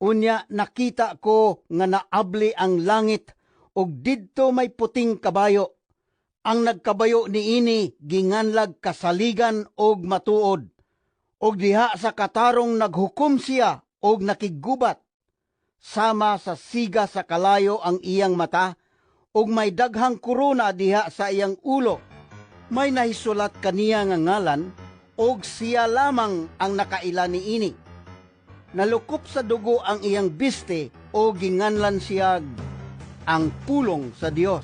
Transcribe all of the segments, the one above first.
Unya nakita ko nga naabli ang langit ug didto may puting kabayo. Ang nagkabayo ni ini ginganlag kasaligan og matuod. Og diha sa katarong naghukom siya og nakigubat. Sama sa siga sa kalayo ang iyang mata ug may daghang korona diha sa iyang ulo. May nahisulat kaniya nga ngalan og siya lamang ang nakaila ni ini. Nalukop sa dugo ang iyang biste o ginganlan siya ang pulong sa Dios.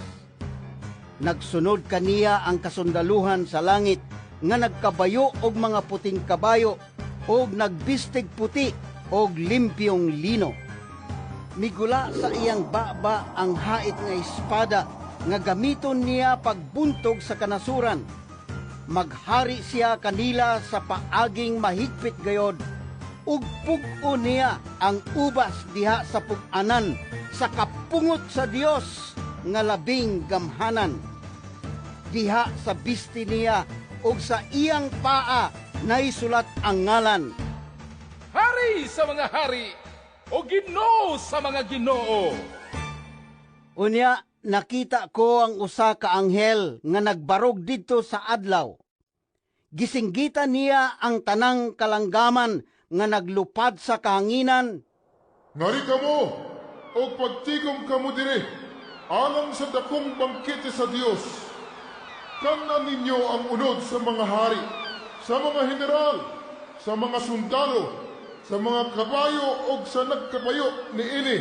Nagsunod kaniya ang kasundaluhan sa langit nga nagkabayo og mga puting kabayo og nagbistig puti og limpyong lino. Migula sa iyang baba ang hait nga espada nga gamiton niya pagbuntog sa kanasuran. Maghari siya kanila sa paaging mahigpit gayod ug pug-o niya ang ubas diha sa pug-anan sa kapungot sa Dios nga labing gamhanan. Diha sa bisti niya ug sa iyang paa naisulat ang ngalan. Hari sa mga hari o Ginoo sa mga Ginoo. Unya nakita ko ang usa ka anghel nga nagbarog didto sa adlaw. Gisinggita niya ang tanang kalanggaman nga naglupad sa kahanginan Ngari ka mo, o pagtigom ka mo dire, alang sa dakong bangkete sa Dios. Kanan ninyo ang unod sa mga hari, sa mga general, sa mga sundalo, sa mga kabayo o sa nagkabayo ni ini,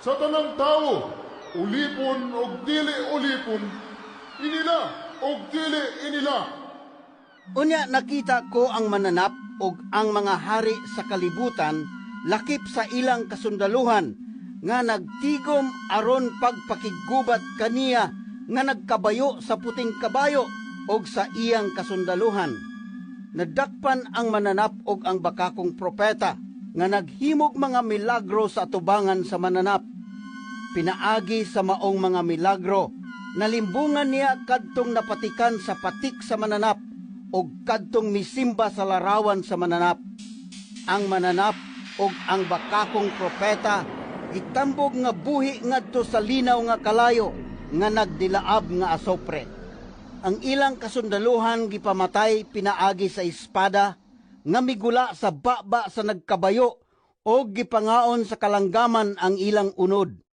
sa tanang tao, ulipon o dili ulipon, inila o dili inila. Unya nakita ko ang mananap ug ang mga hari sa kalibutan lakip sa ilang kasundaluhan nga nagtigom aron pagpakigubat kaniya nga nagkabayo sa puting kabayo ug sa iyang kasundaluhan. Nadakpan ang mananap ug ang bakakong propeta nga naghimog mga milagro sa atubangan sa mananap. Pinaagi sa maong mga milagro, nalimbungan niya kadtong napatikan sa patik sa mananap ug kadtong misimba sa larawan sa mananap. Ang mananap ug ang bakakong propeta gitambog nga buhi ngadto sa linaw nga kalayo nga nagdilaab nga asopre. Ang ilang kasundaluhan gipamatay pinaagi sa espada nga migula sa baba sa nagkabayo o gipangaon sa kalanggaman ang ilang unod.